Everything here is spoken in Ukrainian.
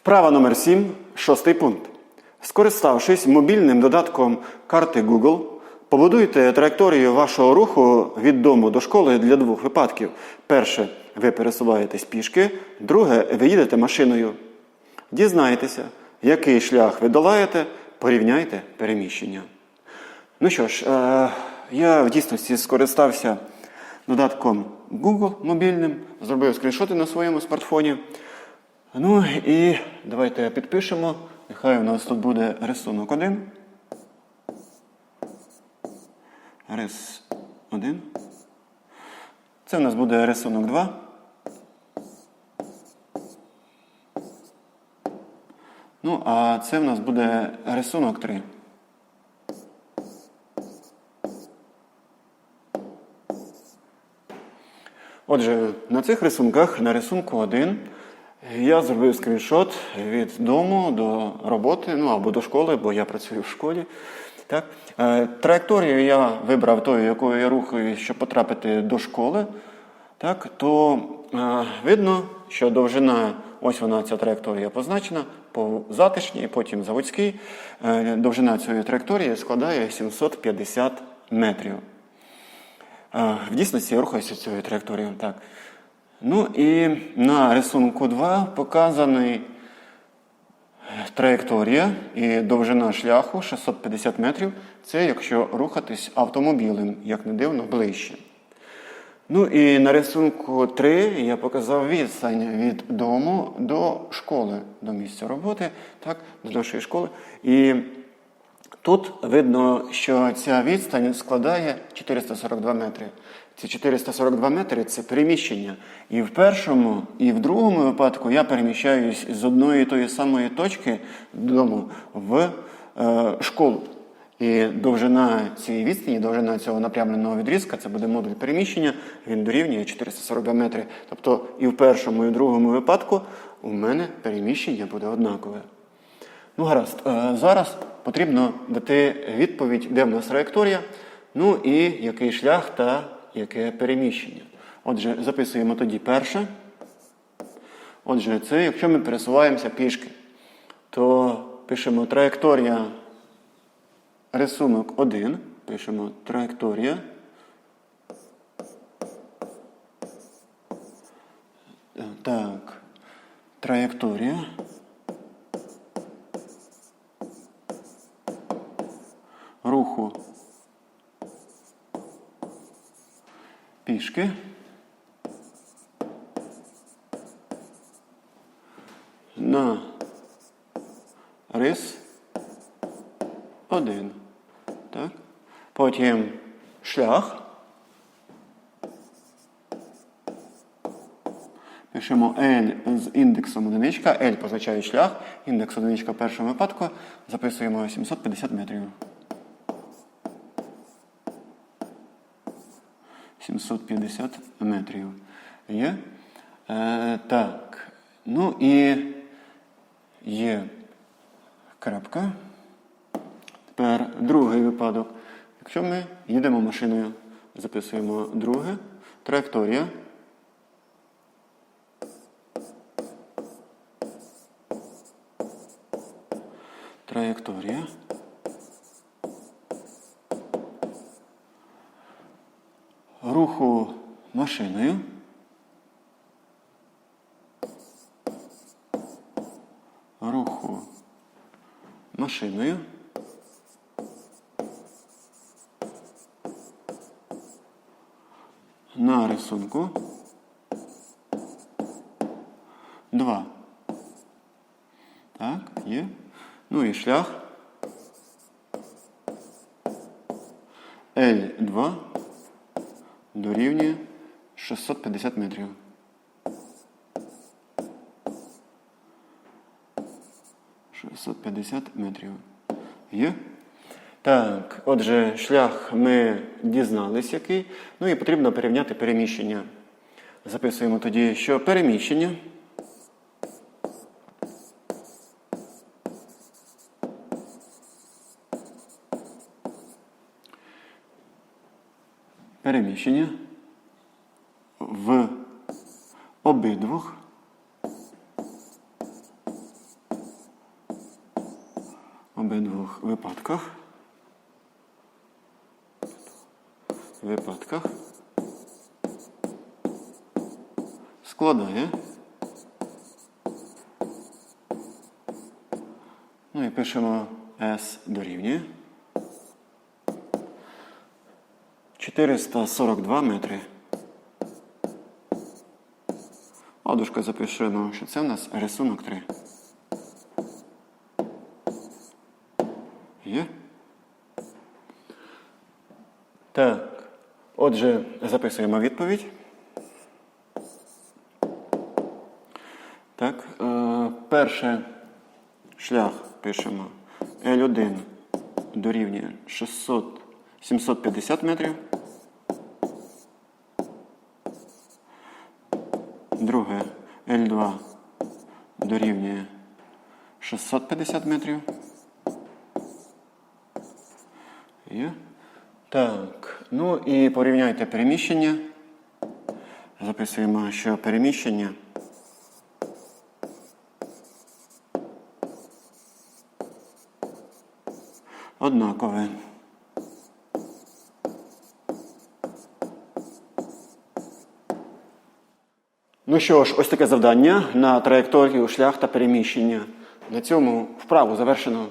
Вправа номер 7, шостий пункт. Скориставшись мобільним додатком карти Google, побудуйте траєкторію вашого руху від дому до школи для двох випадків. Перше, ви пересуваєтесь пішки, друге, ви їдете машиною. Дізнайтеся, який шлях ви долаєте, порівняйте переміщення. Ну що ж, е, я в дійсності скористався додатком Google мобільним, зробив скріншоти на своєму смартфоні. Ну і давайте підпишемо. Нехай у нас тут буде рисунок 1. Рис 1. Це у нас буде рисунок 2. Ну, а це в нас буде рисунок 3. Отже, на цих рисунках, на рисунку 1, я зробив скріншот від дому до роботи, ну або до школи, бо я працюю в школі. Так? Е, Траєкторію я вибрав тою, якою я рухаюсь, щоб потрапити до школи. Так, то е, видно, що довжина, ось вона ця траєкторія позначена по затишній, потім заводській. Е, довжина цієї траєкторії складає 750 метрів. Е, В дійсності я рухаюся цією траєкторією. Так. Ну і на рисунку 2 показаний траєкторія і довжина шляху 650 метрів. Це якщо рухатись автомобілем, як не дивно, ближче. Ну і на рисунку 3 я показав відстань від дому до школи, до місця роботи, так, до нашої школи. І тут видно, що ця відстань складає 442 метри. Ці 442 метри це переміщення. І в першому, і в другому випадку я переміщаюсь з одної тої самої точки додому в е, школу. І довжина цієї відстані, довжина цього напрямленого відрізка, це буде модуль переміщення, він дорівнює 442 метри. Тобто і в першому, і в другому випадку у мене переміщення буде однакове. Ну, гаразд, е, зараз потрібно дати відповідь, де в нас траєкторія, ну і який шлях та яке переміщення. Отже, записуємо тоді перше. Отже, це якщо ми пересуваємося пішки, то пишемо траєкторія рисунок 1. Пишемо траєкторія. Так, траєкторія. Руху пішки. На рис 1. Так. Потім шлях. Пишемо L з індексом одиничка. L позначає шлях. Індекс одиничка в першому випадку. Записуємо 750 метрів. 750 метрів. Є? Е, так. Ну і є крапка. Тепер другий випадок. Якщо ми їдемо машиною, записуємо друге. Траєкторія. Траєкторія. Руху машиною. Руху машиною. На рисунку. Два. Так, є. Ну і шлях. L2 дорівнює 650 метрів. Шістсот п'ятдесят метрів. Є? Так, отже, шлях ми дізнались який. Ну і потрібно порівняти переміщення. Записуємо тоді, що переміщення. Переміщення в обидвох обидвох випадках. Випадках. Складає. Ну і пишемо S дорівнює. 442 метри. Ладушка запишемо, що це в нас рисунок 3. Є? Так. Отже, записуємо відповідь. Так. Е, перше шлях пишемо L1 дорівнює 600, 750 метрів. Друге L2 дорівнює 650 метрів. Є. Так. Ну і порівняйте переміщення. Записуємо, що переміщення. Однакове. Ну що ж, ось таке завдання на траєкторію, шлях та переміщення. На цьому вправу завершено.